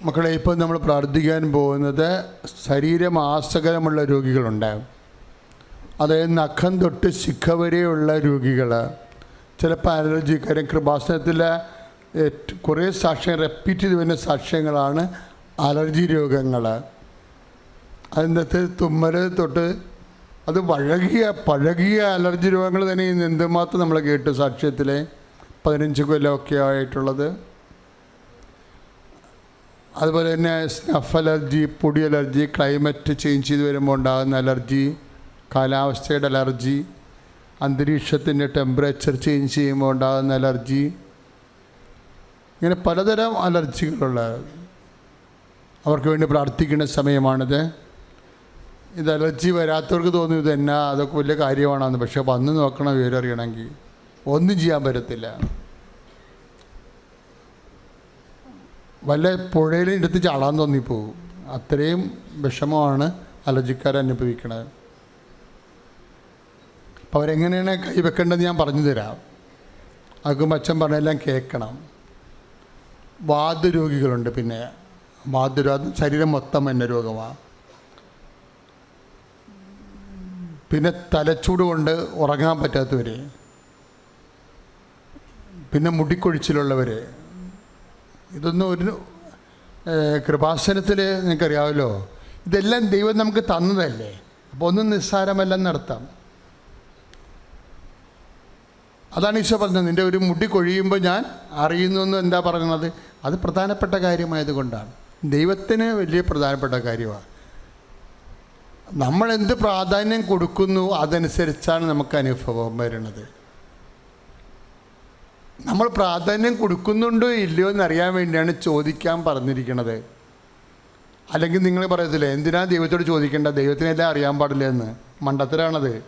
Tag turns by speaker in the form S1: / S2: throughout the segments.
S1: മക്കളെ ഇപ്പോൾ നമ്മൾ പ്രാർത്ഥിക്കാൻ പോകുന്നത് ശരീരമാസകലമുള്ള രോഗികളുണ്ട് അതായത് നഖം തൊട്ട് ശിഖ വരെയുള്ള രോഗികൾ ചിലപ്പോൾ അലർജിക്കാരും കൃപാസനത്തിലെ ഏറ്റ- കുറേ സാക്ഷ്യം റെപ്പീറ്റ് ചെയ്ത് വരുന്ന സാക്ഷ്യങ്ങളാണ് അലർജി രോഗങ്ങൾ അതിനകത്ത് തുമ്മൽ തൊട്ട് അത് പഴകിയ പഴകിയ അലർജി രോഗങ്ങൾ തന്നെ ഇന്ന് എന്തുമാത്രം നമ്മൾ കേട്ടു സാക്ഷ്യത്തിലെ പതിനഞ്ച് കൊല്ലമൊക്കെ ആയിട്ടുള്ളത്. അതുപോലെ തന്നെ സ്നഫ് അലർജി പൊടി അലർജി ക്ലൈമറ്റ് ചേഞ്ച് ചെയ്ത് വരുമ്പോൾ ഉണ്ടാകുന്ന അലർജി കാലാവസ്ഥയുടെ അലർജി അന്തരീക്ഷത്തിന്റെ ടെമ്പറേച്ചർ ചേഞ്ച് ചെയ്യുമ്പോൾ ഉണ്ടാകുന്ന അലർജി ഇങ്ങനെ പലതരം അലർജികളുള്ള അവർക്ക് വേണ്ടി പ്രാർത്ഥിക്കുന്ന സമയമാണിത്. ഇത് അലർജി വരാത്തവർക്ക് തോന്നും ഇത് അതൊക്കെ വലിയ കാര്യമാണെന്ന്. പക്ഷെ വന്ന് നോക്കണം വിവരം അറിയണമെങ്കിൽ ഒന്നും ചെയ്യാൻ പറ്റത്തില്ല. വല്ല പുഴയിലും എടുത്ത് ചാടാൻ തോന്നിപ്പോവും. അത്രയും വിഷമമാണ് അലർജിക്കാർ അനുഭവിക്കുന്നത് അപ്പോൾ അവരെങ്ങനെയാണ് കൈവെക്കേണ്ടത് ഞാൻ പറഞ്ഞു തരാം. അതും അച്ഛൻ പറഞ്ഞെല്ലാം കേൾക്കണം. വാദരോഗികളുണ്ട് പിന്നെ. വാദരോഗം ശരീരം മൊത്തം എന്ന രോഗമാണ് പിന്നെ തലച്ചൂട് കൊണ്ട് ഉറങ്ങാൻ പറ്റാത്തവർ പിന്നെ മുടിക്കൊഴിച്ചിലുള്ളവർ ഇതൊന്നും ഒരു കൃപാസനത്തിൽ നിങ്ങൾക്കറിയാമല്ലോ ഇതെല്ലാം ദൈവം നമുക്ക് തന്നതല്ലേ. അപ്പോൾ ഒന്നും നിസ്സാരമല്ല നടത്താം. അതാണ് ഈശോ പറഞ്ഞത്. നിന്റെ ഒരു മുടി കൊഴിയുമ്പോൾ ഞാൻ അറിയുന്നു എന്ന് എന്താ പറയുന്നത് അത് പ്രധാനപ്പെട്ട കാര്യമായതുകൊണ്ടാണ്. ദൈവത്തിന് വലിയ പ്രധാനപ്പെട്ട കാര്യമാണ് നമ്മൾ എന്ത് പ്രാധാന്യം കൊടുക്കുന്നു അതനുസരിച്ചാണ് നമുക്ക് അനുഭവം വരുന്നത്. നമ്മൾ പ്രാധാന്യം കൊടുക്കുന്നുണ്ടോ ഇല്ലയോ എന്നറിയാൻ വേണ്ടിയാണ് ചോദിക്കാൻ പറഞ്ഞിരിക്കുന്നത് അല്ലെങ്കിൽ നിങ്ങൾ പറയത്തില്ലേ എന്തിനാ ദൈവത്തോട് ചോദിക്കേണ്ട ദൈവത്തിനെല്ലാം അറിയാൻ പാടില്ല എന്ന്. മണ്ടത്തരാണത്.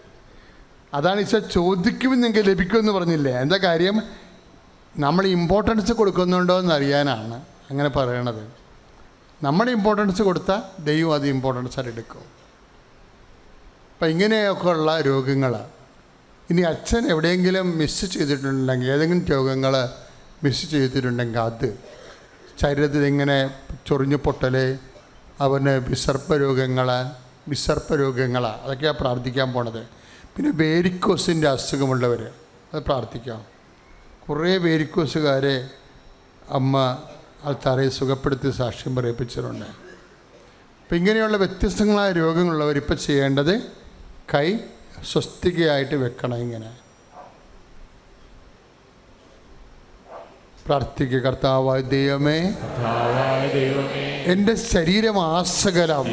S1: അതാണ് ഈശോ ചോദിക്കുമ്പോൾ നിങ്ങൾക്ക് ലഭിക്കുമെന്ന് പറഞ്ഞില്ലേ? എന്താ കാര്യം? നമ്മൾ ഇമ്പോർട്ടൻസ് കൊടുക്കുന്നുണ്ടോ എന്ന് അറിയാനാണ് അങ്ങനെ പറയണത്. നമ്മൾ ഇമ്പോർട്ടൻസ് കൊടുത്താൽ ദൈവം അത് ഇമ്പോർട്ടൻസ് ആയിട്ട് എടുക്കും. അപ്പം ഇങ്ങനെയൊക്കെയുള്ള രോഗങ്ങളാണ് ഇനി അച്ഛൻ എവിടെയെങ്കിലും മിസ് ചെയ്തിട്ടുണ്ടെങ്കിൽ ഏതെങ്കിലും രോഗങ്ങൾ മിസ് ചെയ്തിട്ടുണ്ടെങ്കിൽ അത് ശരീരത്തിൽ ഇങ്ങനെ ചൊറിഞ്ഞു പൊട്ടൽ അവന് വിസർപ്പ രോഗങ്ങൾ വിസർപ്പ രോഗങ്ങൾ അതൊക്കെയാണ് പ്രാർത്ഥിക്കാൻ പോണത്. പിന്നെ വേരിക്കോസിന്റെ അസുഖമുള്ളവർ അത് പ്രാർത്ഥിക്കാം. കുറേ വേരിക്കോസുകാരെ അമ്മ ആൾക്കാരെ സുഖപ്പെടുത്തി സാക്ഷ്യം പറയിപ്പിച്ചിട്ടുണ്ട്. അപ്പം ഇങ്ങനെയുള്ള വ്യത്യസ്തങ്ങളായ രോഗങ്ങളുള്ളവർ ഇപ്പം ചെയ്യേണ്ടത് കൈ സ്വസ്തികയായിട്ട് വെക്കണം ഇങ്ങനെ. പ്രാർത്ഥിക്കുക കർത്താവായ ദൈവമേ. എന്റെ ശരീരം ആസകലം.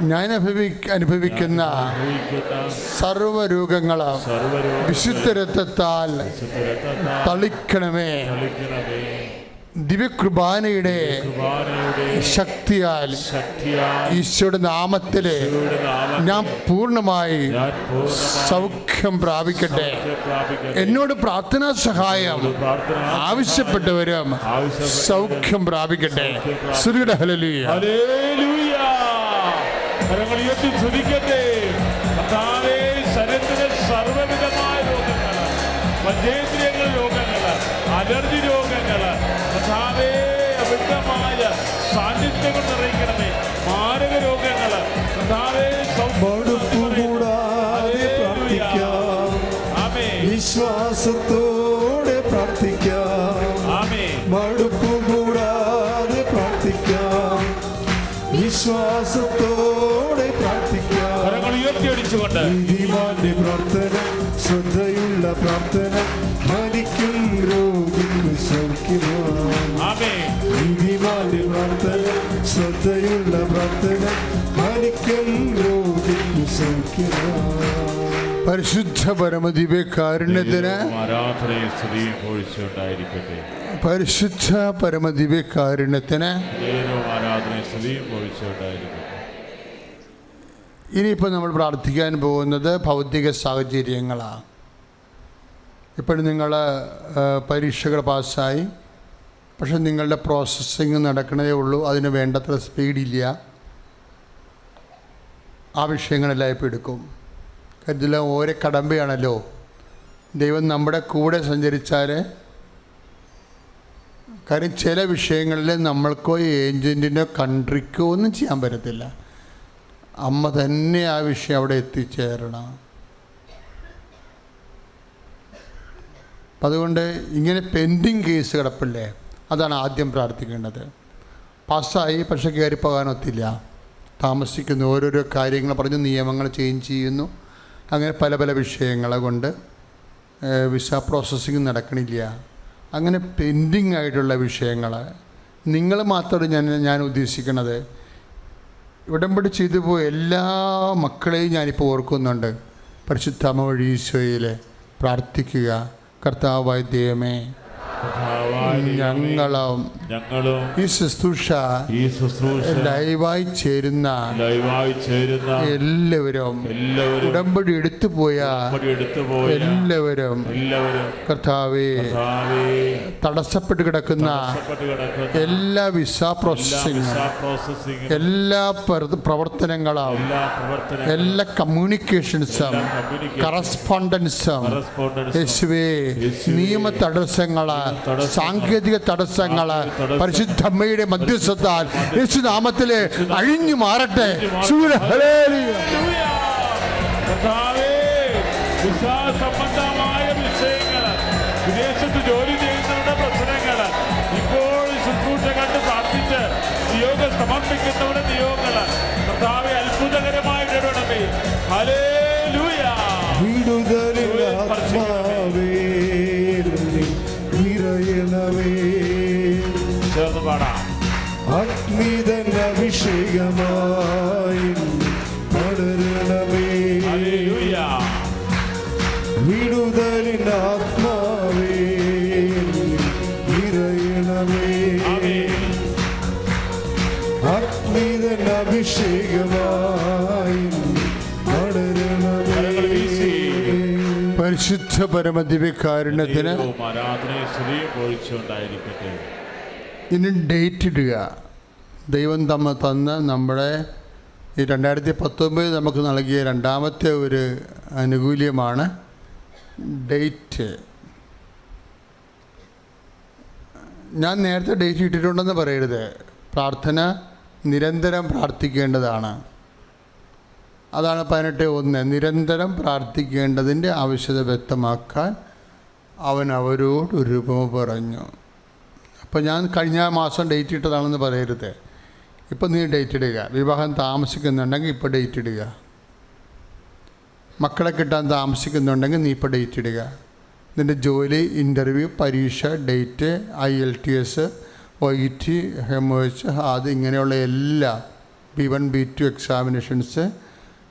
S1: ഞാൻ അനുഭവി അനുഭവിക്കുന്ന സർവരോഗങ്ങൾ
S2: വിശുദ്ധരത്വത്താൽ
S1: തളിക്കണമേ. ദിവ്യകൃപാനയുടെ ശക്തിയാൽ ഈശോയുടെ
S2: നാമത്തിൽ
S1: ഞാൻ
S2: പൂർണമായി
S1: സൗഖ്യം പ്രാപിക്കട്ടെ. എന്നോട് പ്രാർത്ഥനാ സഹായം ആവശ്യപ്പെട്ടവരും സൗഖ്യം പ്രാപിക്കട്ടെ. ശ്രീയുടെ ഹലലിയ
S2: ഹല്ലേലൂയ. കരങ്ങൾ കർത്താവേ
S3: മടുപ്പു കൂടാതെ പ്രാർത്ഥിക്കാം. വിശ്വാസത്തോടെ പ്രാർത്ഥിക്കാം.
S2: ആമേ
S3: മടുപ്പു കൂടാതെ പ്രാർത്ഥിക്കാം. വിശ്വാസത്തോടെ പ്രാർത്ഥിക്കാം. നീതിമാന്റെ പ്രാർത്ഥന ശ്രദ്ധയുള്ള പ്രാർത്ഥന മരിക്കും രോഗിക്ക് സൗഖ്യമാണ്. നീതിമാന്റെ പ്രാർത്ഥന ശ്രദ്ധയുള്ള പ്രാർത്ഥന
S1: പരിശുദ്ധ പരമദിവ്യ കാരുണ്യത്തിന് പരിശുദ്ധ പരമദിവ്യ കാരുണ്യത്തിന് ഇനിയിപ്പോൾ നമ്മൾ പ്രാർത്ഥിക്കാൻ പോകുന്നത് ഭൗതിക സാഹചര്യങ്ങളാണ്. ഇപ്പോഴും നിങ്ങൾ പരീക്ഷകൾ പാസ്സായി. പക്ഷെ നിങ്ങളുടെ പ്രോസസ്സിങ് നടക്കണതേ ഉള്ളൂ. അതിന് വേണ്ടത്ര സ്പീഡില്ല ആ വിഷയങ്ങളെല്ലാം ഇപ്പോൾ എടുക്കും. കരുതല ഓരോ കടമ്പയാണല്ലോ. ദൈവം നമ്മുടെ കൂടെ സഞ്ചരിച്ചാൽ കാര്യം ചില വിഷയങ്ങളിൽ നമ്മൾക്കോ ഏജന്റിനോ കൺട്രിക്കോ ഒന്നും ചെയ്യാൻ പറ്റത്തില്ല. അമ്മ തന്നെ ആ വിഷയം അവിടെ എത്തിച്ചേരണം. അതുകൊണ്ട് ഇങ്ങനെ പെൻഡിങ് കേസ് കിടപ്പില്ലേ? അതാണ് ആദ്യം പ്രാർത്ഥിക്കേണ്ടത്. പാസ്സായി പക്ഷെ കയറിപ്പോകാനൊത്തില്ല. താമസിക്കുന്നു ഓരോരോ കാര്യങ്ങൾ പറഞ്ഞ് നിയമങ്ങൾ ചേഞ്ച് ചെയ്യുന്നു. അങ്ങനെ പല പല വിഷയങ്ങളെ കൊണ്ട് വിസ പ്രോസസ്സിങ് നടക്കണില്ല. അങ്ങനെ പെൻഡിങ് ആയിട്ടുള്ള വിഷയങ്ങൾ നിങ്ങൾ മാത്രം ഞാൻ ഞാൻ ഉദ്ദേശിക്കണത് ഉടമ്പടി ചെയ്തു പോയ എല്ലാ മക്കളെയും ഞാനിപ്പോൾ ഓർക്കുന്നുണ്ട്. പരിശുദ്ധമ വഴി ഈശോയിൽ പ്രാർത്ഥിക്കുക. കർത്താവായ ദൈവമേ, ഞങ്ങളും
S2: ഞങ്ങളും
S1: ഈ ശുശ്രൂഷ
S2: ഈ ശുശ്രൂഷ
S1: ലൈവായി ചേരുന്ന
S2: ലൈവായി ചേരുന്ന
S1: എല്ലാവരും
S2: എല്ലാവരും
S1: ഉടമ്പടി എടുത്തു പോയ എല്ലാവരും
S2: എല്ലാവരും
S1: കർത്താവെ തടസ്സപ്പെട്ട് കിടക്കുന്ന എല്ലാ വിസ
S2: പ്രോസസ്സിംഗ്
S1: എല്ലാ പ്രവർത്തനങ്ങളും
S2: എല്ലാ
S1: കമ്മ്യൂണിക്കേഷൻസും കറസ്പോണ്ടൻസും യേശുവേ നിയമ
S2: തടസ്സങ്ങൾ
S1: സാങ്കേതിക
S2: തടസ്സങ്ങൾ
S1: പരിശുദ്ധമ്മയുടെ മധ്യസ്ഥത്താൽ യേശു നാമത്തിൽ അഴിഞ്ഞു മാറട്ടെ ശൂര ഹല്ലേലൂയ.
S2: ഹല്ലേലൂയ. കർത്താവേ, വിസാ സംബന്ധമായ വിഷയങ്ങൾ വിദേശത്ത് ജോലി ചെയ്യുന്നവരുടെ പ്രശ്നങ്ങൾ ഇപ്പോൾ ശുശ്രൂഷ കണ്ട് പ്രാർത്ഥിച്ച് നിയോഗം സമർപ്പിക്കുന്നവരുടെ നിയോഗങ്ങൾ കർത്താവെ ഹലേ
S3: വിടുതലിൽ ആത്മാവേ അഗ്നിതൻ അഭിഷേകമായി പടരണമേ. വിടുതലിൻ ആത്മാവേ അഭിഷേകമായി
S1: പരിശുദ്ധ പരമദിവ്യകാരുണ്യത്തിന് ഇനി ഡേറ്റ് ഇടുക. ദൈവം തമ്മ തന്ന നമ്മുടെ ഈ രണ്ടായിരത്തി പത്തൊമ്പത് നമുക്ക് നൽകിയ രണ്ടാമത്തെ ഒരു ആനുകൂല്യമാണ് ഡേറ്റ്. ഞാൻ നേരത്തെ ഡേറ്റ് ഇട്ടിട്ടുണ്ടെന്ന് പറയരുത്. പ്രാർത്ഥന നിരന്തരം പ്രാർത്ഥിക്കേണ്ടതാണ്. അതാണ് പതിനെട്ട് ഒന്ന്. നിരന്തരം പ്രാർത്ഥിക്കേണ്ടതിന്റെ ആവശ്യത വ്യക്തമാക്കാൻ അവൻ അവരോട് ഒരു പറഞ്ഞു. അപ്പോൾ ഞാൻ കഴിഞ്ഞ മാസം ഡേറ്റ് ഇട്ടതാണെന്ന് പറയരുത്. ഇപ്പം നീ ഡേറ്റ് ഇടുക. വിവാഹം താമസിക്കുന്നുണ്ടെങ്കിൽ ഇപ്പോൾ ഡേറ്റ് ഇടുക. മക്കളെ കിട്ടാൻ താമസിക്കുന്നുണ്ടെങ്കിൽ നീ ഇപ്പോൾ ഡേറ്റ് ഇടുക. നിന്റെ ജോലി ഇന്റർവ്യൂ പരീക്ഷ date I L T S O T ഹെമോച്ച് അത് ഇങ്ങനെയുള്ള എല്ലാ B one B two examinations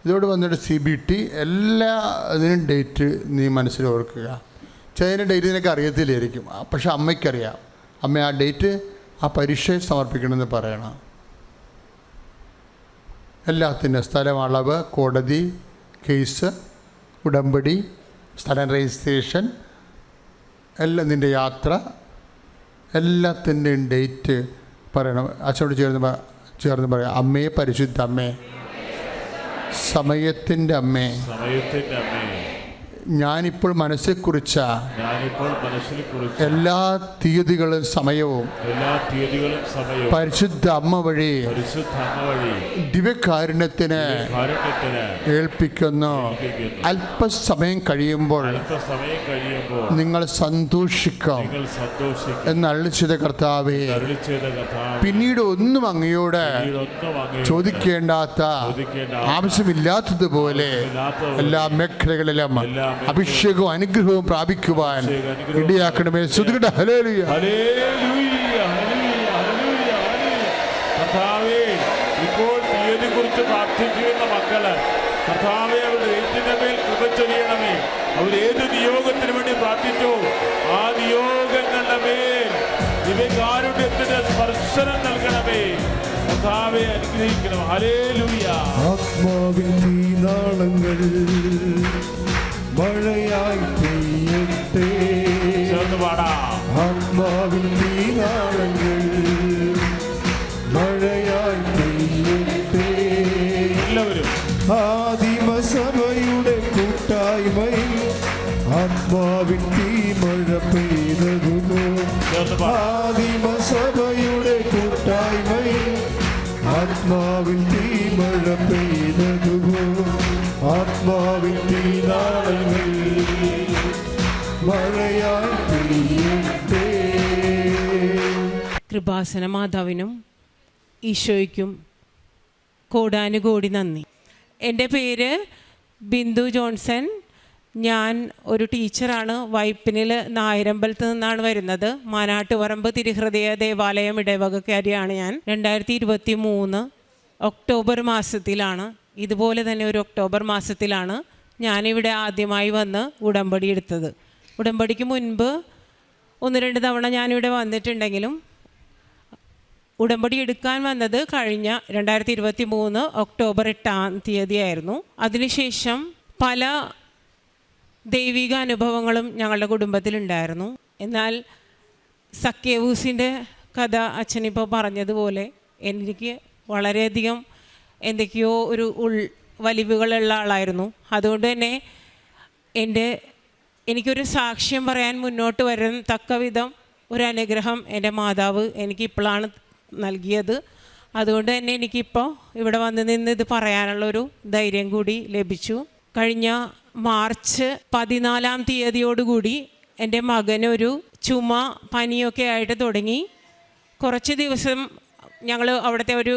S1: ഇതോട് വന്നിട്ട് സി ബി ടി എല്ലാ ഇതിനും ഡേറ്റ് നീ മനസ്സിൽ ഓർക്കുക. ചിലതിന്റെ ഡേറ്റ് നിനക്ക് അറിയത്തില്ലായിരിക്കും. പക്ഷെ അമ്മയ്ക്കറിയാം. അമ്മ ആ ഡേറ്റ് ആ പരീക്ഷയെ സമർപ്പിക്കണമെന്ന് പറയണം. എല്ലാത്തിന്റെ സ്ഥലം അളവ് കോടതി കേസ് ഉടമ്പടി സ്ഥലം രജിസ്ട്രേഷൻ എല്ലാം നിന്റെ യാത്ര എല്ലാത്തിന്റെയും ഡേറ്റ് പറയണം. അച്ഛനോട് ചേർന്ന് ചേർന്ന് പറയാം. അമ്മയെ പരിശുദ്ധ അമ്മേ. സമയത്തിന്റെ അമ്മേ.
S2: സമയത്തിന്റെ അമ്മേ.
S1: ഞാനിപ്പോൾ മനസ്സിൽ കുറിച്ച എല്ലാ തീയതികളും സമയവും
S2: എല്ലാ തീയതികളും സമയവും
S1: പരിശുദ്ധ അമ്മ വഴി ദിവ്യകാരുണ്യത്തിന്
S2: കാരുണ്യത്തിന്
S1: ഏൽപ്പിക്കുന്നു. അല്പസമയം കഴിയുമ്പോൾ നിങ്ങൾ സന്തോഷിക്കാം
S2: നിങ്ങൾ സന്തോഷിക്കും
S1: എന്ന് അള്ളിച്ചത് കർത്താവേ പിന്നീട് ഒന്നും അങ്ങയോട് ചോദിക്കേണ്ടാത്ത ആവശ്യമില്ലാത്തതുപോലെ എല്ലാ മേഖലകളിലും അഭിഷേകവും അനുഗ്രഹവും പ്രാപിക്കുവാൻ ഇടയാക്കണമേ. ശ്രുതികട്ടെ hallelujah
S2: hallelujah, hallelujah, hallelujah, hallelujah. കർത്താവേ ഇപ്പോൾ തീയതി കുറിച്ച് പ്രാർത്ഥിക്കുന്ന മക്കൾ കർത്താവെ അവരുടെ എഴുത്തിന്റെ മേൽ കൃപ ചൊരിയണമേ. അവർ ഏത് നിയോഗത്തിന് വേണ്ടി പ്രാർത്ഥിച്ചോ ആ നിയോഗങ്ങളുടെ മേൽ ദിവ്യകാരുണ്യത്തിന്റെ സ്പർശനം നൽകണമേ. കർത്താവെ അനുഗ്രഹിക്കണം ഹലേലൂയ
S3: ആത്മാവിൻ തീനാളങ്ങൾ മഴയായി പെയ്യട്ടെ.
S2: ചേർന്ന് പാടാം.
S3: ആത്മാവിൻ മഴയായി പെയ്യട്ടെ.
S2: എല്ലാവരും.
S3: ആദിമസഭയുടെ കൂട്ടായ്മയിൽ ആത്മാവിൻ തീമഴ പെയ്തതുമോ?
S2: ചേർന്ന്
S4: കൃപാസന മാതാവിനും ഈശോയ്ക്കും കോടാനുകോടി നന്ദി. എന്റെ പേര് ബിന്ദു ജോൺസൺ. ഞാൻ ഒരു ടീച്ചറാണ്. വൈപ്പിനിൽ നായരമ്പലത്ത് നിന്നാണ് വരുന്നത്. മാനാട്ടുപറമ്പ് തിരുഹൃദയ ദേവാലയം ഇടവകക്കാരിയാണ് ഞാൻ. രണ്ടായിരത്തി ഇരുപത്തി മൂന്ന് ഒക്ടോബർ മാസത്തിലാണ്. ഇതുപോലെ തന്നെ ഒരു ഒക്ടോബർ മാസത്തിലാണ് ഞാനിവിടെ ആദ്യമായി വന്ന് ഉടമ്പടി എടുത്തത്. ഉടമ്പടിക്ക് മുൻപ് ഒന്ന് രണ്ട് തവണ ഞാനിവിടെ വന്നിട്ടുണ്ടെങ്കിലും ഉടമ്പടി എടുക്കാൻ വന്നത് കഴിഞ്ഞ രണ്ടായിരത്തി ഇരുപത്തി മൂന്ന് ഒക്ടോബർ എട്ടാം തീയതിയായിരുന്നു. അതിനുശേഷം പല ദൈവിക അനുഭവങ്ങളും ഞങ്ങളുടെ കുടുംബത്തിലുണ്ടായിരുന്നു. എന്നാൽ സക്കേവൂസിന്റെ കഥ അച്ഛനിപ്പോൾ പറഞ്ഞതുപോലെ എനിക്ക് വളരെയധികം എന്തൊക്കെയോ ഒരു ഉൾ വലിവുകളുള്ള ആളായിരുന്നു. അതുകൊണ്ട് തന്നെ എന്റെ എനിക്കൊരു സാക്ഷ്യം പറയാൻ മുന്നോട്ട് വരാൻ തക്ക വിധം ഒരു അനുഗ്രഹം എന്റെ മാതാവ് എനിക്കിപ്പോഴാണ് നൽകിയത്. അതുകൊണ്ട് തന്നെ എനിക്കിപ്പോൾ ഇവിടെ വന്ന് നിന്ന് ഇത് പറയാനുള്ളൊരു ധൈര്യം കൂടി ലഭിച്ചു. കഴിഞ്ഞ മാർച്ച് പതിനാലാം തീയതിയോടുകൂടി എന്റെ മകനൊരു ചുമ പനിയൊക്കെ ആയിട്ട് തുടങ്ങി. കുറച്ച് ദിവസം ഞങ്ങൾ അവിടുത്തെ ഒരു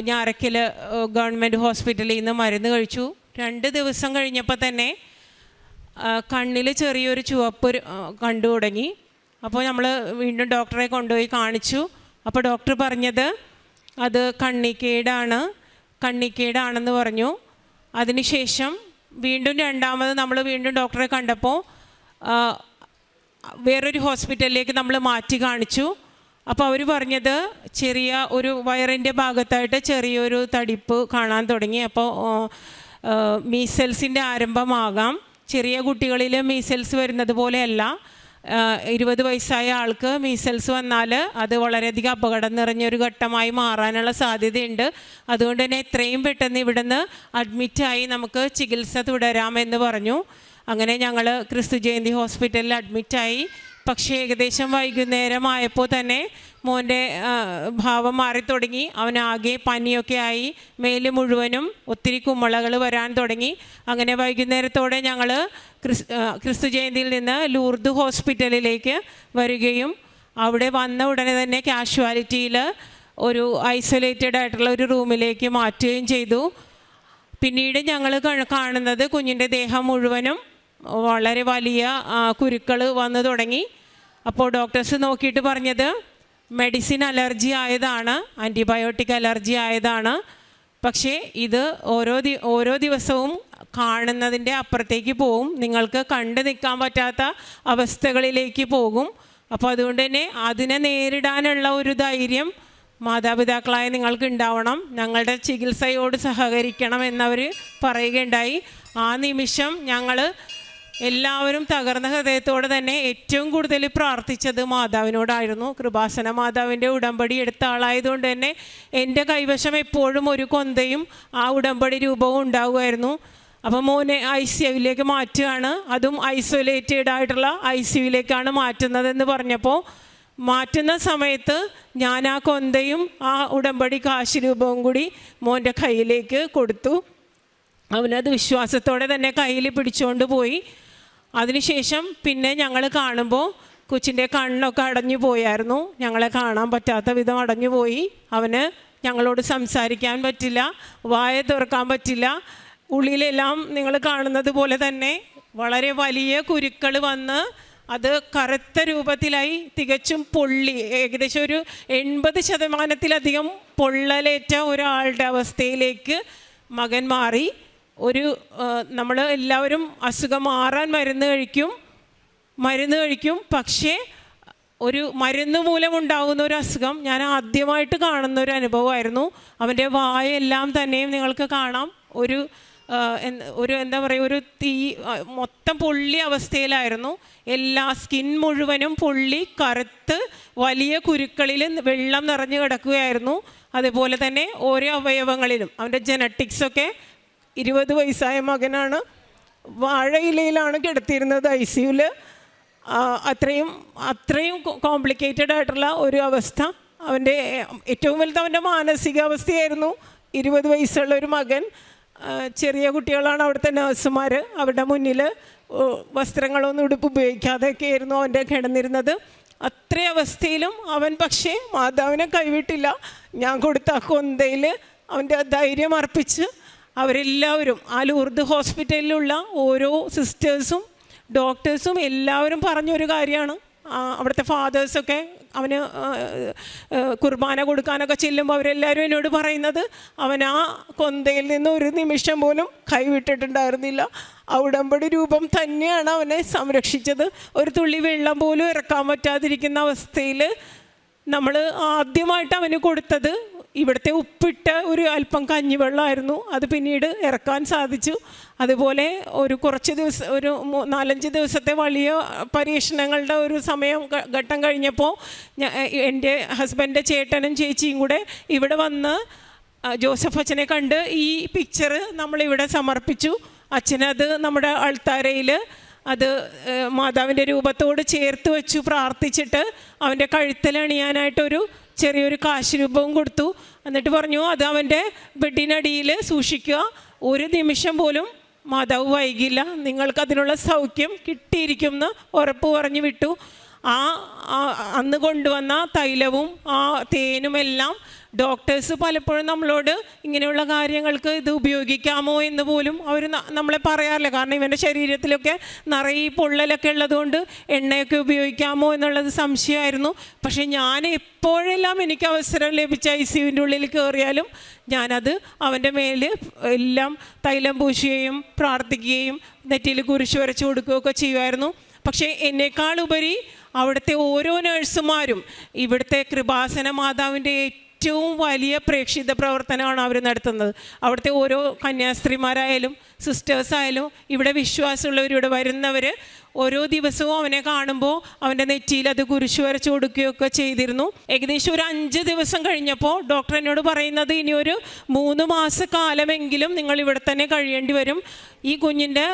S4: ഞാറക്കൽ ഗവൺമെന്റ് ഹോസ്പിറ്റലിൽ നിന്ന് മരുന്ന് കഴിച്ചു. രണ്ട് ദിവസം കഴിഞ്ഞപ്പോൾ തന്നെ കണ്ണിൽ ചെറിയൊരു ചുവപ്പ് കണ്ടു തുടങ്ങി. അപ്പോൾ നമ്മൾ വീണ്ടും ഡോക്ടറെ കൊണ്ടുപോയി കാണിച്ചു. അപ്പോൾ ഡോക്ടർ പറഞ്ഞത് അത് കണ്ണിക്കേടാണ് കണ്ണിക്കേടാണെന്ന് പറഞ്ഞു. അതിനുശേഷം വീണ്ടും രണ്ടാമത് നമ്മൾ വീണ്ടും ഡോക്ടറെ കണ്ടപ്പോൾ വേറൊരു ഹോസ്പിറ്റലിലേക്ക് നമ്മൾ മാറ്റി കാണിച്ചു. അപ്പോൾ അവർ പറഞ്ഞത് ചെറിയ ഒരു വയറിന്റെ ഭാഗത്തായിട്ട് ചെറിയൊരു തടിപ്പ് കാണാൻ തുടങ്ങി. അപ്പോൾ മീസൽസിന്റെ ആരംഭമാകാം. ചെറിയ കുട്ടികളിൽ മീസൽസ് വരുന്നത് പോലെയല്ല. ഇരുപത് വയസ്സായ ആൾക്ക് മീസൽസ് വന്നാൽ അത് വളരെയധികം അപകടം നിറഞ്ഞൊരു ഘട്ടമായി മാറാനുള്ള സാധ്യതയുണ്ട്. അതുകൊണ്ട് തന്നെ എത്രയും പെട്ടെന്ന് ഇവിടുന്ന് അഡ്മിറ്റായി നമുക്ക് ചികിത്സ തുടരാമെന്ന് പറഞ്ഞു. അങ്ങനെ ഞങ്ങൾ ക്രിസ്തു ജയന്തി ഹോസ്പിറ്റലിൽ അഡ്മിറ്റായി പക്ഷേ ഏകദേശം വൈകുന്നേരമായപ്പോൾ തന്നെ മോന്റെ ഭാവം മാറി തുടങ്ങി. അവനാകെ പനിയൊക്കെ ആയി. മേൽ മുഴുവനും ഒത്തിരി കുമ്മളകൾ വരാൻ തുടങ്ങി. അങ്ങനെ വൈകുന്നേരത്തോടെ ഞങ്ങൾ ക്രിസ് ക്രിസ്തു ജയന്തിയിൽ നിന്ന് ലൂർദ് ഹോസ്പിറ്റലിലേക്ക് വരികയും അവിടെ വന്ന ഉടനെ തന്നെ കാഷ്വാലിറ്റിയിൽ ഒരു ഐസൊലേറ്റഡ് ആയിട്ടുള്ള ഒരു റൂമിലേക്ക് മാറ്റുകയും ചെയ്തു. പിന്നീട് ഞങ്ങൾ കാണുന്നത് കുഞ്ഞിന്റെ ദേഹം മുഴുവനും വളരെ വലിയ കുരുക്കൾ വന്നു തുടങ്ങി. അപ്പോൾ ഡോക്ടേഴ്സ് നോക്കിയിട്ട് പറഞ്ഞത് മെഡിസിൻ അലർജി ആയതാണ് ആന്റിബയോട്ടിക് അലർജി ആയതാണ്. പക്ഷേ ഇത് ഓരോ ദി ഓരോ ദിവസവും കാണുന്നതിന്റെ അപ്പുറത്തേക്ക് പോകും നിങ്ങൾക്ക് കണ്ടു നിൽക്കാൻ പറ്റാത്ത അവസ്ഥകളിലേക്ക് പോകും. അപ്പോൾ അതുകൊണ്ട് തന്നെ അതിനെ നേരിടാനുള്ള ഒരു ധൈര്യം മാതാപിതാക്കളായ നിങ്ങൾക്ക് ഉണ്ടാവണം. ഞങ്ങളുടെ ചികിത്സയോട് സഹകരിക്കണം എന്നവർ പറയുകയുണ്ടായി. ആ നിമിഷം ഞങ്ങൾ എല്ലാവരും തകർന്ന ഹൃദയത്തോടെ തന്നെ ഏറ്റവും കൂടുതൽ പ്രാർത്ഥിച്ചത് മാതാവിനോടായിരുന്നു. കൃപാസന മാതാവിന്റെ ഉടമ്പടി എടുത്ത ആളായതുകൊണ്ട് തന്നെ എന്റെ കൈവശം എപ്പോഴും ഒരു കൊന്തയും ആ ഉടമ്പടി രൂപവും ഉണ്ടാകുമായിരുന്നു അപ്പോൾ മോനെ ഐ സി യുവിലേക്ക് മാറ്റുകയാണ്. അതും ഐസൊലേറ്റഡ് ആയിട്ടുള്ള ഐ സി യുവിലേക്കാണ് മാറ്റുന്നതെന്ന് പറഞ്ഞപ്പോൾ മാറ്റുന്ന സമയത്ത് ഞാൻ ആ കൊന്തയും ആ ഉടമ്പടി കാശ് രൂപവും കൂടി മോന്റെ കയ്യിലേക്ക് കൊടുത്തു. അവനത് വിശ്വാസത്തോടെ തന്നെ കയ്യിൽ പിടിച്ചുകൊണ്ട് പോയി. അതിനുശേഷം പിന്നെ ഞങ്ങൾ കാണുമ്പോൾ കൊച്ചിന്റെ കണ്ണൊക്കെ അടഞ്ഞു പോയായിരുന്നു. ഞങ്ങളെ കാണാൻ പറ്റാത്ത വിധം അടഞ്ഞു പോയി. അവന് ഞങ്ങളോട് സംസാരിക്കാൻ പറ്റില്ല വായ തുറക്കാൻ പറ്റില്ല. ഉള്ളിലെല്ലാം നിങ്ങൾ കാണുന്നത് പോലെ തന്നെ വളരെ വലിയ കുരുക്കൾ വന്ന് അത് കറുത്ത രൂപത്തിലായി തികച്ചും പൊള്ളി. ഏകദേശം ഒരു എൺപത് ശതമാനത്തിലധികം പൊള്ളലേറ്റ ഒരാളുടെ അവസ്ഥയിലേക്ക് മകൻ മാറി. ഒരു നമ്മൾ എല്ലാവരും അസുഖം മാറാൻ മരുന്ന് കഴിക്കും മരുന്ന് കഴിക്കും. പക്ഷേ ഒരു മരുന്ന് മൂലമുണ്ടാകുന്ന ഒരു അസുഖം ഞാൻ ആദ്യമായിട്ട് കാണുന്ന ഒരു അനുഭവമായിരുന്നു. അവന്റെ വായെല്ലാം തന്നെയും നിങ്ങൾക്ക് കാണാം. ഒരു ഒരു എന്താ പറയുക ഒരു തീ മൊത്തം പൊള്ളി അവസ്ഥയിലായിരുന്നു. എല്ലാ സ്കിൻ മുഴുവനും പൊള്ളി കറുത്ത് വലിയ കുരുക്കളിൽ വെള്ളം നിറഞ്ഞു കിടക്കുകയായിരുന്നു. അതുപോലെ തന്നെ ഓരോ അവയവങ്ങളിലും അവന്റെ ജനറ്റിക്സൊക്കെ ഇരുപത് വയസ്സായ മകനാണ്. വാഴയിലയിലാണ് കിടത്തിയിരുന്നത് ഐ സിയുൽ അത്രയും അത്രയും കോംപ്ലിക്കേറ്റഡ് ആയിട്ടുള്ള ഒരു അവസ്ഥ. അവന്റെ ഏറ്റവും വലുത് അവന്റെ മാനസികാവസ്ഥയായിരുന്നു. ഇരുപത് വയസ്സുള്ള ഒരു മകൻ. ചെറിയ കുട്ടികളാണ് അവിടുത്തെ നഴ്സുമാർ അവരുടെ മുന്നിൽ വസ്ത്രങ്ങളൊന്നും ഉടുപ്പ് ഉപയോഗിക്കാതെയൊക്കെ ആയിരുന്നു അവന്റെ കിടന്നിരുന്നത്. അത്ര അവസ്ഥയിലും അവൻ പക്ഷേ മാതാവിനെ കൈവിട്ടില്ല. ഞാൻ കൊടുത്ത കൊന്തയിൽ അവന്റെ ധൈര്യം അർപ്പിച്ച് അവരെല്ലാവരും ആ ലൂർദ് ഹോസ്പിറ്റലിലുള്ള ഓരോ സിസ്റ്റേഴ്സും ഡോക്ടേഴ്സും എല്ലാവരും പറഞ്ഞൊരു കാര്യമാണ്. അവിടുത്തെ ഫാദേഴ്സൊക്കെ അവന് കുർബാന കൊടുക്കാനൊക്കെ ചെല്ലുമ്പോൾ അവരെല്ലാവരും എന്നോട് പറയുന്നത് അവൻ ആ കൊന്തയിൽ നിന്ന് ഒരു നിമിഷം പോലും കൈവിട്ടിട്ടുണ്ടായിരുന്നില്ല. ആ ഉടമ്പടി രൂപം തന്നെയാണ് അവനെ സംരക്ഷിച്ചത്. ഒരു തുള്ളി വെള്ളം പോലും ഇറക്കാൻ പറ്റാതിരിക്കുന്ന അവസ്ഥയിൽ നമ്മൾ ആദ്യമായിട്ട് അവന് കൊടുത്തത് ഇവിടുത്തെ ഉപ്പിട്ട ഒരു അല്പം കഞ്ഞിവെള്ളമായിരുന്നു. അത് പിന്നീട് ഇറക്കാൻ സാധിച്ചു. അതുപോലെ ഒരു കുറച്ച് ദിവസം ഒരു നാലഞ്ച് ദിവസത്തെ വലിയ പരീക്ഷണങ്ങളുടെ ഒരു സമയം ഘട്ടം കഴിഞ്ഞപ്പോൾ എന്റെ ഹസ്ബൻഡ് ചേട്ടനും ചേച്ചിയും കൂടെ ഇവിടെ വന്ന് ജോസഫ് അച്ഛനെ കണ്ട് ഈ പിക്ചർ നമ്മളിവിടെ സമർപ്പിച്ചു. അച്ഛനത് നമ്മുടെ അൾത്താരയിൽ അത് മാതാവിന്റെ രൂപത്തോട് ചേർത്ത് വെച്ചു പ്രാർത്ഥിച്ചിട്ട് അവന്റെ കഴുത്തിലണിയാനായിട്ടൊരു ചെറിയൊരു കാശ് രൂപവും കൊടുത്തു. എന്നിട്ട് പറഞ്ഞു അത് അവന്റെ ബെഡിനടിയിൽ സൂക്ഷിക്കുക. ഒരു നിമിഷം പോലും മാതാവ് വൈകില്ല. നിങ്ങൾക്ക് അതിനുള്ള സൗഖ്യം കിട്ടിയിരിക്കും എന്ന് ഉറപ്പ് പറഞ്ഞു വിട്ടു. ആ അന്ന് കൊണ്ടുവന്ന തൈലവും ആ തേനുമെല്ലാം ഡോക്ടേഴ്സ് പലപ്പോഴും നമ്മളോട് ഇങ്ങനെയുള്ള കാര്യങ്ങൾക്ക് ഇത് ഉപയോഗിക്കാമോ എന്ന് പോലും അവർ നമ്മളെ പറയാറില്ല. കാരണം ഇവന്റെ ശരീരത്തിലൊക്കെ നിറയെ പൊള്ളലൊക്കെ ഉള്ളതുകൊണ്ട് എണ്ണയൊക്കെ ഉപയോഗിക്കാമോ എന്നുള്ളത് സംശയമായിരുന്നു. പക്ഷേ ഞാൻ എപ്പോഴെല്ലാം എനിക്ക് അവസരം ലഭിച്ച ഐ സിയുവിന്റെ ഉള്ളിൽ കയറിയാലും ഞാനത് അവന്റെ മേൽ എല്ലാം തൈലം പൂശുകയും പ്രാർത്ഥിക്കുകയും നെറ്റിയിൽ കുരിശ് വരച്ചു കൊടുക്കുകയൊക്കെ ചെയ്യുമായിരുന്നു. പക്ഷേ എന്നേക്കാളുപരി അവിടുത്തെ ഓരോ നഴ്സുമാരും ഇവിടുത്തെ കൃപാസന മാതാവിന്റെ ഏറ്റവും വലിയ പ്രേക്ഷിത പ്രവർത്തനമാണ് അവർ നടത്തുന്നത്. അവിടുത്തെ ഓരോ കന്യാസ്ത്രീമാരായാലും സിസ്റ്റേഴ്സായാലും ഇവിടെ വിശ്വാസമുള്ളവർ ഇവിടെ വരുന്നവർ ഓരോ ദിവസവും അവനെ കാണുമ്പോൾ അവന്റെ നെറ്റിയിൽ അത് കുരിശു വരച്ചു കൊടുക്കുകയൊക്കെ ചെയ്തിരുന്നു. ഏകദേശം ഒരു അഞ്ച് ദിവസം കഴിഞ്ഞപ്പോൾ ഡോക്ടർ എന്നോട് പറയുന്നത് ഇനി ഒരു മൂന്ന് മാസക്കാലമെങ്കിലും നിങ്ങൾ ഇവിടെ തന്നെ കഴിയേണ്ടി വരും. ഈ കുഞ്ഞിന്റെ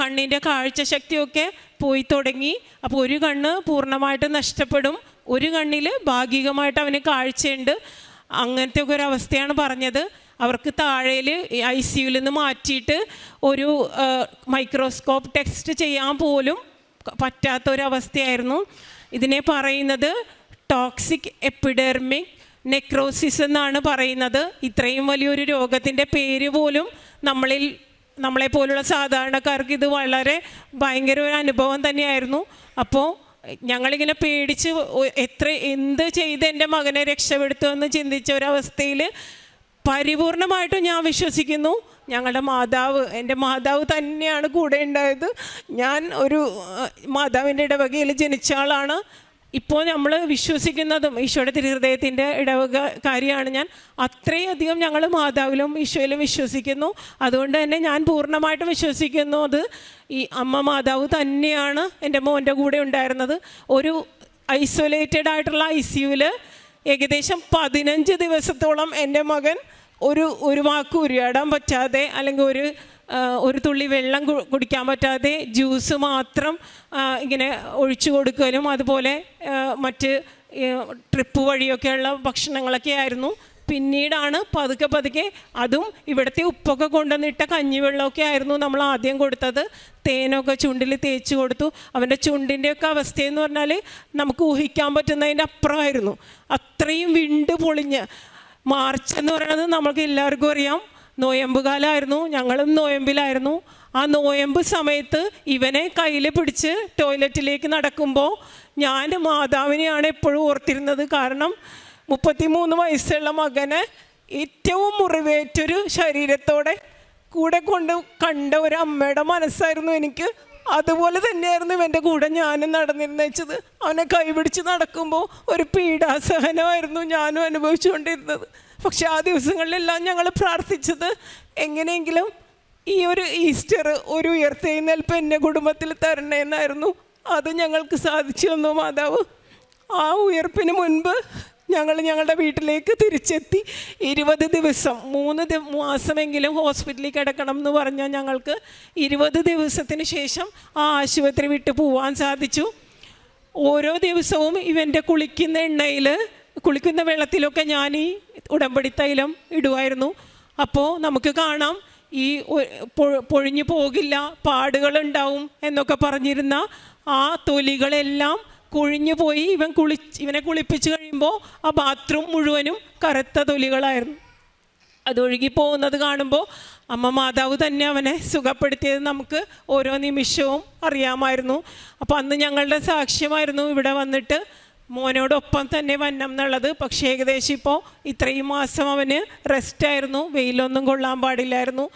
S4: കണ്ണിന്റെ കാഴ്ചശക്തിയൊക്കെ പോയി തുടങ്ങി. അപ്പോൾ ഒരു കണ്ണ് പൂർണമായിട്ട് നഷ്ടപ്പെടും. ഒരു കണ്ണിൽ ഭാഗികമായിട്ട് അവന് കാഴ്ചയുണ്ട്. അങ്ങനത്തെ ഒക്കെ ഒരു അവസ്ഥയാണ് പറഞ്ഞത്. അവർക്ക് താഴേൽ ഐ സിയുവിൽ നിന്ന് മാറ്റിയിട്ട് ഒരു മൈക്രോസ്കോപ്പ് ടെസ്റ്റ് ചെയ്യാൻ പോലും പറ്റാത്ത ഒരവസ്ഥയായിരുന്നു ഇതിനെ പറയുന്നത് ടോക്സിക് എപ്പിഡെർമിക് നെക്രോസിസ് എന്നാണ് പറയുന്നത്. ഇത്രയും വലിയൊരു രോഗത്തിന്റെ പേര് പോലും നമ്മളിൽ നമ്മളെ പോലുള്ള സാധാരണക്കാർക്ക് ഇത് വളരെ ഭയങ്കര ഒരു അനുഭവം തന്നെയായിരുന്നു. അപ്പോൾ ഞങ്ങളിങ്ങനെ പേടിച്ച് എത്ര എന്ത് ചെയ്ത് എന്റെ മകനെ രക്ഷപ്പെടുത്തുമെന്ന് ചിന്തിച്ച ഒരവസ്ഥയിൽ പരിപൂർണമായിട്ടും ഞാൻ വിശ്വസിക്കുന്നു. ഞങ്ങളുടെ മാതാവ് എന്റെ മാതാവ് തന്നെയാണ് കൂടെ ഉണ്ടായത്. ഞാൻ ഒരു മാതാവിന്റെ ഇടവകയിൽ ജനിച്ച ആളാണ്. ഇപ്പോൾ നമ്മൾ വിശ്വസിക്കുന്നതും ഈശോയുടെ തിരുഹൃദയത്തിന്റെ ഇടവകക്കാരിയാണ് ഞാൻ. അത്രയധികം ഞങ്ങൾ മാതാവിലും ഈശോയിലും വിശ്വസിക്കുന്നു. അതുകൊണ്ട് തന്നെ ഞാൻ പൂർണമായിട്ടും വിശ്വസിക്കുന്നു. അത് ഈ അമ്മ മാതാവ് തന്നെയാണ് എന്റെ മോന്റെ കൂടെ ഉണ്ടായിരുന്നത്. ഒരു ഐസൊലേറ്റഡ് ആയിട്ടുള്ള ഐ സിയുവിൽ ഏകദേശം പതിനഞ്ച് ദിവസത്തോളം എന്റെ മകൻ ഒരു ഒരു വാക്ക് ഉരുടാൻ പറ്റാതെ അല്ലെങ്കിൽ ഒരു ഒരു തുള്ളി വെള്ളം കുടിക്കാൻ പറ്റാതെ ജ്യൂസ് മാത്രം ഇങ്ങനെ ഒഴിച്ചു കൊടുക്കലും അതുപോലെ മറ്റ് ട്രിപ്പ് വഴിയൊക്കെയുള്ള ഭക്ഷണങ്ങളൊക്കെ ആയിരുന്നു. പിന്നീടാണ് പതുക്കെ പതുക്കെ അതും ഇവിടുത്തെ ഉപ്പൊക്കെ കൊണ്ടുവന്നിട്ട കഞ്ഞിവെള്ളമൊക്കെ ആയിരുന്നു നമ്മൾ ആദ്യം കൊടുത്തത്. തേനൊക്കെ ചുണ്ടിൽ തേച്ച് കൊടുത്തു. അവന്റെ ചുണ്ടിന്റെയൊക്കെ അവസ്ഥയെന്ന് പറഞ്ഞാൽ നമുക്ക് ഊഹിക്കാൻ പറ്റുന്നതിന്റെ അപ്പുറമായിരുന്നു. അത്രയും വിണ്ട് പൊളിഞ്ഞ്. മാർച്ച് എന്ന് പറയുന്നത് നമുക്ക് എല്ലാവർക്കും അറിയാം. നോയമ്പ് കാലമായിരുന്നു. ഞങ്ങളും നോയമ്പിലായിരുന്നു. ആ നോയമ്പ് സമയത്ത് ഇവനെ കയ്യിൽ പിടിച്ച് ടോയ്ലറ്റിലേക്ക് നടക്കുമ്പോൾ ഞാൻ മാതാവിനെയാണ് എപ്പോഴും ഓർത്തിരുന്നത്. കാരണം മുപ്പത്തിമൂന്ന് വയസ്സുള്ള മകനെ ഏറ്റവും മുറിവേറ്റൊരു ശരീരത്തോടെ കൂടെ കൊണ്ട് കണ്ട ഒരു അമ്മയുടെ മനസ്സായിരുന്നു എനിക്ക്. അതുപോലെ തന്നെയായിരുന്നു ഇവന്റെ കൂടെ ഞാനും നടന്നിരുന്ന വെച്ചത് അവനെ കൈപിടിച്ച് നടക്കുമ്പോൾ ഒരു പീഡാസഹനമായിരുന്നു ഞാനും അനുഭവിച്ചുകൊണ്ടിരുന്നത്. പക്ഷെ ആ ദിവസങ്ങളിലെല്ലാം ഞങ്ങൾ പ്രാർത്ഥിച്ചത് എങ്ങനെയെങ്കിലും ഈ ഒരു ഈസ്റ്റർ ഒരു ഉയർത്തെഴുന്നേൽപ്പ് എന്റെ കുടുംബത്തിൽ തരണേന്നായിരുന്നു അത് ഞങ്ങൾക്ക് സാധിച്ചു തന്നു മാതാവ്. ആ ഉയർപ്പിന് മുൻപ് ഞങ്ങൾ ഞങ്ങളുടെ വീട്ടിലേക്ക് തിരിച്ചെത്തി. ഇരുപത് ദിവസം മൂന്ന് മാസമെങ്കിലും ഹോസ്പിറ്റലിൽ കിടക്കണം എന്ന് പറഞ്ഞാൽ ഞങ്ങൾക്ക് ഇരുപത് ദിവസത്തിന് ശേഷം ആ ആശുപത്രി വിട്ട് പോവാൻ സാധിച്ചു. ഓരോ ദിവസവും ഇവന്റെ കുളിക്കുന്ന എണ്ണയിൽ കുളിക്കുന്ന വെള്ളത്തിലൊക്കെ ഞാൻ ഈ ഉടമ്പടി തൈലം ഇടുമായിരുന്നു. അപ്പോൾ നമുക്ക് കാണാം ഈ പൊഴിഞ്ഞു പോകില്ല പാടുകളുണ്ടാവും എന്നൊക്കെ പറഞ്ഞിരുന്ന ആ തൊലികളെല്ലാം കൊഴിഞ്ഞു പോയി. ഇവൻ കുളി ഇവനെ കുളിപ്പിച്ച് കഴിയുമ്പോൾ ആ ബാത്റൂം മുഴുവനും കറുത്ത തൊലികളായിരുന്നു. അതൊഴുകി പോകുന്നത് കാണുമ്പോൾ അമ്മ മാതാവ് തന്നെ അവനെ സുഖപ്പെടുത്തിയത് നമുക്ക് ഓരോ നിമിഷവും അറിയാമായിരുന്നു. അപ്പോൾ അന്ന് ഞങ്ങളുടെ സാക്ഷ്യമായിരുന്നു ഇവിടെ വന്നിട്ട് മോനോടൊപ്പം തന്നെ വന്നം എന്നുള്ളത്. പക്ഷേ ഏകദേശം ഇപ്പോൾ ഇത്രയും മാസം അവന് റെസ്റ്റായിരുന്നു വെയിലൊന്നും കൊള്ളാൻ പാടില്ലായിരുന്നു.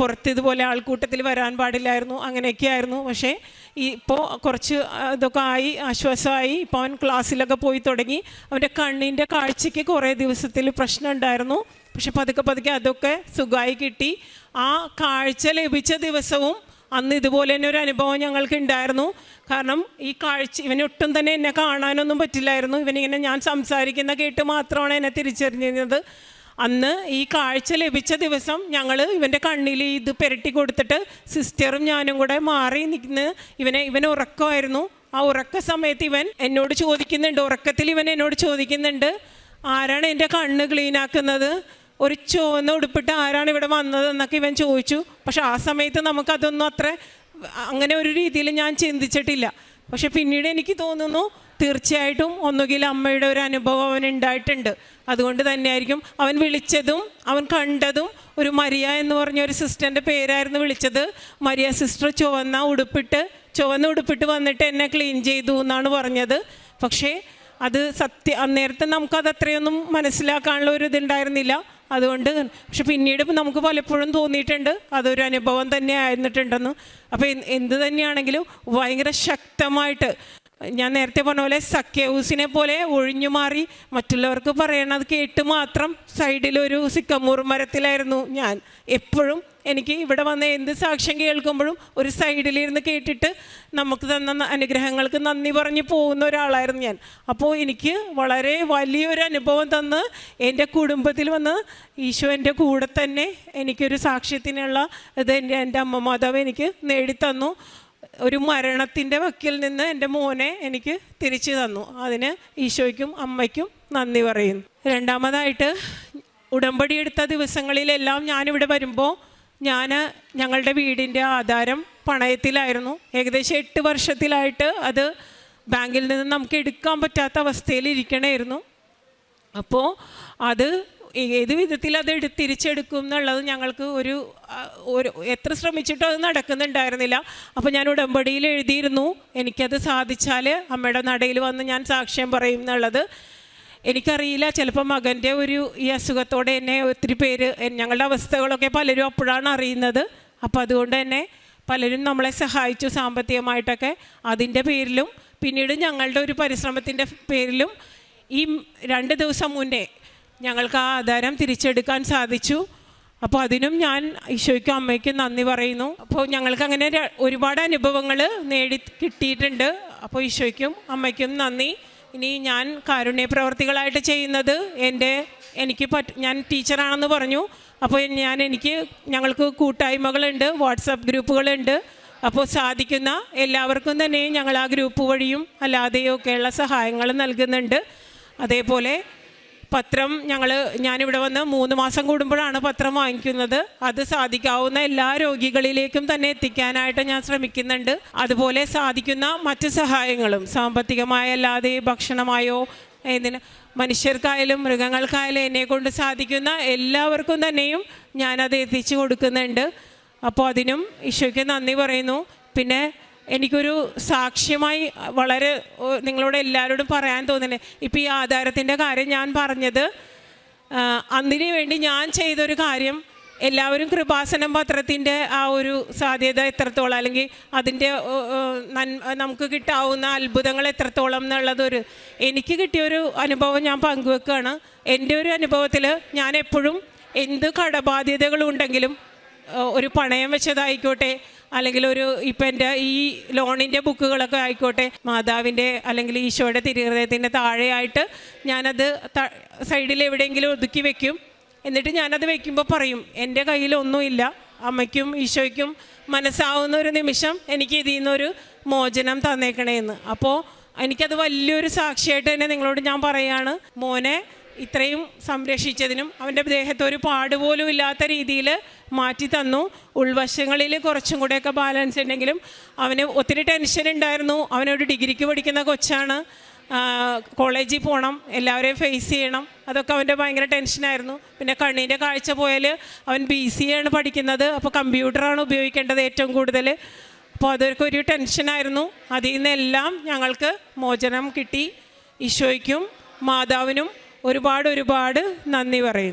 S4: പുറത്ത് ഇതുപോലെ ആൾക്കൂട്ടത്തിൽ വരാൻ പാടില്ലായിരുന്നു അങ്ങനെയൊക്കെ ആയിരുന്നു പക്ഷേ ഇപ്പോൾ കുറച്ച് ഇതൊക്കെ ആയി ആശ്വാസമായി. ഇപ്പോൾ അവൻ ക്ലാസ്സിലൊക്കെ പോയി തുടങ്ങി. അവന്റെ കണ്ണിന്റെ കാഴ്ചയ്ക്ക് കുറേ ദിവസത്തിൽ പ്രശ്നം ഉണ്ടായിരുന്നു പക്ഷെ പതുക്കെ പതുക്കെ അതൊക്കെ സുഖമായി കിട്ടി. ആ കാഴ്ച ലഭിച്ച ദിവസവും അന്ന് ഇതുപോലെ തന്നെ ഒരു അനുഭവം ഞങ്ങൾക്ക് ഉണ്ടായിരുന്നു. കാരണം ഈ കാഴ്ച ഇവനൊട്ടും തന്നെ എന്നെ കാണാനൊന്നും പറ്റില്ലായിരുന്നു. ഇവനിങ്ങനെ ഞാൻ സംസാരിക്കുന്ന കേട്ട് മാത്രമാണ് എന്നെ തിരിച്ചറിഞ്ഞിരുന്നത്. അന്ന് ഈ കാഴ്ച ലഭിച്ച ദിവസം ഞങ്ങൾ ഇവന്റെ കണ്ണിൽ ഇത് പെരട്ടി കൊടുത്തിട്ട് സിസ്റ്ററും ഞാനും കൂടെ മാറി നിന്ന് ഇവനെ ഇവൻ ഉറക്കമായിരുന്നു. ആ ഉറക്ക സമയത്ത് ഇവൻ എന്നോട് ചോദിക്കുന്നുണ്ട് ഉറക്കത്തിൽ ഇവൻ എന്നോട് ചോദിക്കുന്നുണ്ട് ആരാണ് എന്റെ കണ്ണ് ക്ലീനാക്കുന്നത് ഒരു ചുവന്ന ഉടുപ്പിട്ട് ആരാണ് ഇവിടെ വന്നതെന്നൊക്കെ ഇവൻ ചോദിച്ചു. പക്ഷെ ആ സമയത്ത് നമുക്കതൊന്നും അത്ര അങ്ങനെ ഒരു രീതിയിൽ ഞാൻ ചിന്തിച്ചിട്ടില്ല. പക്ഷെ പിന്നീട് എനിക്ക് തോന്നുന്നു തീർച്ചയായിട്ടും ഒന്നുകിൽ അമ്മയുടെ ഒരു അനുഭവം അവൻ ഉണ്ടായിട്ടുണ്ട്. അതുകൊണ്ട് തന്നെയായിരിക്കും അവൻ വിളിച്ചതും അവൻ കണ്ടതും ഒരു മരിയ എന്ന് പറഞ്ഞ ഒരു സിസ്റ്ററിന്റെ പേരായിരുന്നു വിളിച്ചത്. മരിയ സിസ്റ്റർ ചുവന്ന ഉടുപ്പിട്ട് ചുവന്ന ഉടുപ്പിട്ട് വന്നിട്ട് എന്നെ ക്ലീൻ ചെയ്തു എന്നാണ് പറഞ്ഞത്. പക്ഷേ അത് സത്യ അന്നേരത്തെ നമുക്കത് അത്രയൊന്നും മനസ്സിലാക്കാനുള്ള ഒരു ഇതുണ്ടായിരുന്നില്ല. അതുകൊണ്ട് പക്ഷെ പിന്നീട് നമുക്ക് പലപ്പോഴും തോന്നിയിട്ടുണ്ട് അതൊരു അനുഭവം തന്നെ ആയിരുന്നിട്ടുണ്ടെന്ന്. അപ്പോൾ എന്ത് തന്നെയാണെങ്കിലും ഭയങ്കര ശക്തമായിട്ട് ഞാൻ നേരത്തെ പറഞ്ഞ പോലെ സഖ്യഹൂസിനെ പോലെ ഒഴിഞ്ഞു മാറി മറ്റുള്ളവർക്ക് പറയണത് കേട്ട് മാത്രം സൈഡിലൊരു സിക്കമൂർ മരത്തിലായിരുന്നു ഞാൻ. എപ്പോഴും എനിക്ക് ഇവിടെ വന്ന എന്ത് സാക്ഷ്യം കേൾക്കുമ്പോഴും ഒരു സൈഡിലിരുന്ന് കേട്ടിട്ട് നമുക്ക് തന്ന അനുഗ്രഹങ്ങൾക്ക് നന്ദി പറഞ്ഞ് പോകുന്ന ഒരാളായിരുന്നു ഞാൻ. അപ്പോൾ എനിക്ക് വളരെ വലിയൊരു അനുഭവം തന്ന് എന്റെ കുടുംബത്തിൽ വന്ന് ഈശോ എന്റെ കൂടെ തന്നെ എനിക്കൊരു സാക്ഷ്യത്തിനുള്ള ഇത് എന്റെ എന്റെ അമ്മ മാതാവ് എനിക്ക് നേടിത്തന്നു. ഒരു മരണത്തിന്റെ വക്കിൽ നിന്ന് എന്റെ മോനെ എനിക്ക് തിരിച്ചു തന്നു. അതിന് ഈശോയ്ക്കും അമ്മയ്ക്കും നന്ദി പറയുന്നു. രണ്ടാമതായിട്ട് ഉടമ്പടി എടുത്ത ദിവസങ്ങളിലെല്ലാം ഞാനിവിടെ വരുമ്പോൾ ഞാൻ ഞങ്ങളുടെ വീടിന്റെ ആധാരം പണയത്തിലായിരുന്നു. ഏകദേശം എട്ട് വർഷത്തിലായിട്ട് അത് ബാങ്കിൽ നിന്ന് നമുക്ക് എടുക്കാൻ പറ്റാത്ത അവസ്ഥയിൽ ഇരിക്കണമായിരുന്നു അപ്പോൾ അത് ഏത് വിധത്തിൽ അത് തിരിച്ചെടുക്കും എന്നുള്ളത് ഞങ്ങൾക്ക് ഒരു ഒരു എത്ര ശ്രമിച്ചിട്ടും അത് നടക്കുന്നുണ്ടായിരുന്നില്ല. അപ്പോൾ ഞാൻ ഉടമ്പടിയിൽ എഴുതിയിരുന്നു. എനിക്കത് സാധിച്ചാൽ അമ്മയുടെ നടയിൽ വന്ന് ഞാൻ സാക്ഷ്യം പറയും എന്നുള്ളത്. എനിക്കറിയില്ല ചിലപ്പോൾ മകന്റെ ഒരു ഈ അസുഖത്തോടെ എന്നെ ഒത്തിരി പേര് ഞങ്ങളുടെ അവസ്ഥകളൊക്കെ പലരും അപ്പോഴാണ് അറിയുന്നത്. അപ്പോൾ അതുകൊണ്ട് തന്നെ പലരും നമ്മളെ സഹായിച്ചു സാമ്പത്തികമായിട്ടൊക്കെ അതിന്റെ പേരിലും. പിന്നീട് ഞങ്ങളുടെ ഒരു പരിശ്രമത്തിന്റെ പേരിലും ഈ രണ്ട് ദിവസം മുന്നേ ഞങ്ങൾക്ക് ആ ആധാരം തിരിച്ചെടുക്കാൻ സാധിച്ചു. അപ്പോൾ അതിനും ഞാൻ ഈശോയ്ക്കും അമ്മയ്ക്കും നന്ദി പറയുന്നു. അപ്പോൾ ഞങ്ങൾക്ക് അങ്ങനെ ഒരുപാട് അനുഭവങ്ങൾ നേടി കിട്ടിയിട്ടുണ്ട്. അപ്പോൾ ഈശോയ്ക്കും അമ്മയ്ക്കും നന്ദി. ഇനി ഞാൻ കാരുണ്യ പ്രവർത്തികളായിട്ട് ചെയ്യുന്നത് എന്റെ എനിക്ക് പറ്റ ഞാൻ ടീച്ചറാണെന്ന് പറഞ്ഞു. അപ്പോൾ ഞാൻ എനിക്ക് ഞങ്ങൾക്ക് കൂട്ടായ്മകളുണ്ട് വാട്സപ്പ് ഗ്രൂപ്പുകളുണ്ട്. അപ്പോൾ സാധിക്കുന്ന എല്ലാവർക്കും തന്നെ ഞങ്ങൾ ആ ഗ്രൂപ്പ് വഴിയും അല്ലാതെയും ഒക്കെയുള്ള സഹായങ്ങൾ നൽകുന്നുണ്ട്. അതേപോലെ പത്രം ഞങ്ങൾ ഞാനിവിടെ വന്ന് മൂന്ന് മാസം കൂടുമ്പോഴാണ് പത്രം വാങ്ങിക്കുന്നത്. അത് സാധിക്കാവുന്ന എല്ലാ രോഗികളിലേക്കും തന്നെ എത്തിക്കാനായിട്ട് ഞാൻ ശ്രമിക്കുന്നുണ്ട്. അതുപോലെ സാധിക്കുന്ന മറ്റ് സഹായങ്ങളും സാമ്പത്തികമായ അല്ലാതെ ഭക്ഷണമായോ എന്തിന് മനുഷ്യർക്കായാലും മൃഗങ്ങൾക്കായാലും എന്നെ കൊണ്ട് സാധിക്കുന്ന എല്ലാവർക്കും തന്നെയും ഞാനത് എത്തിച്ചു കൊടുക്കുന്നുണ്ട്. അപ്പോൾ അതിനും ഈശോയ്ക്ക് നന്ദി പറയുന്നു. പിന്നെ എനിക്കൊരു സാക്ഷ്യമായി വളരെ നിങ്ങളോട് എല്ലാവരോടും പറയാൻ തോന്നുന്നത് ഇപ്പോൾ ഈ ആധാരത്തിന്റെ കാര്യം ഞാൻ പറഞ്ഞത് അതിനു വേണ്ടി ഞാൻ ചെയ്തൊരു കാര്യം എല്ലാവരും കൃപാസനം പത്രത്തിന്റെ ആ ഒരു സാധ്യത എത്രത്തോളം അല്ലെങ്കിൽ അതിന്റെ നമുക്ക് കിട്ടാവുന്ന അത്ഭുതങ്ങൾ എത്രത്തോളം എന്നുള്ളതൊരു എനിക്ക് കിട്ടിയൊരു അനുഭവം ഞാൻ പങ്കുവെക്കുകയാണ് എന്റെ ഒരു അനുഭവത്തിൽ ഞാൻ എപ്പോഴും എന്ത് കടബാധ്യതകളുണ്ടെങ്കിലും ഒരു പണയം വെച്ചതായിക്കോട്ടെ അല്ലെങ്കിൽ ഒരു ഇപ്പം എന്റെ ഈ ലോണിന്റെ ബുക്കുകളൊക്കെ ആയിക്കോട്ടെ മാതാവിന്റെ അല്ലെങ്കിൽ ഈശോയുടെ തിരുഹൃദയത്തിന്റെ താഴെയായിട്ട് ഞാനത് സൈഡിൽ എവിടെയെങ്കിലും ഒതുക്കി വെക്കും. എന്നിട്ട് ഞാനത് വെക്കുമ്പോൾ പറയും എന്റെ കയ്യിലൊന്നുമില്ല അമ്മയ്ക്കും ഈശോയ്ക്കും മനസ്സാവുന്ന ഒരു നിമിഷം എനിക്ക് ഇതിൽ നിന്നൊരു മോചനം തന്നേക്കണേന്ന്. അപ്പോൾ എനിക്കത് വലിയൊരു സാക്ഷിയായിട്ട് തന്നെ നിങ്ങളോട് ഞാൻ പറയുകയാണ് മോനെ ഇത്രയും സംരക്ഷിച്ചതിനും അവന്റെ ദേഹത്ത് ഒരു പാട് പോലും ഇല്ലാത്ത രീതിയിൽ മാറ്റി തന്നു. ഉൾവശങ്ങളിൽ കുറച്ചും കൂടെയൊക്കെ ബാലൻസ് ഉണ്ടെങ്കിലും അവന് ഒത്തിരി ടെൻഷൻ ഉണ്ടായിരുന്നു. അവനൊരു ഡിഗ്രിക്ക് പഠിക്കുന്ന കൊച്ചാണ്. കോളേജിൽ പോകണം എല്ലാവരെയും ഫേസ് ചെയ്യണം. അതൊക്കെ അവന്റെ ഭയങ്കര ടെൻഷനായിരുന്നു പിന്നെ കണ്ണിന്റെ കാഴ്ച പോയാൽ അവൻ ബി സി ആണ് പഠിക്കുന്നത്. അപ്പോൾ കമ്പ്യൂട്ടറാണ് ഉപയോഗിക്കേണ്ടത് ഏറ്റവും കൂടുതൽ. അപ്പോൾ അതൊക്കെ ഒരു ടെൻഷനായിരുന്നു അതിൽ നിന്നെല്ലാം ഞങ്ങൾക്ക് മോചനം കിട്ടി. ഈശോയ്ക്കും മാതാവിനും ഒരുപാട് ഒരുപാട് നന്ദി പറയുന്നു.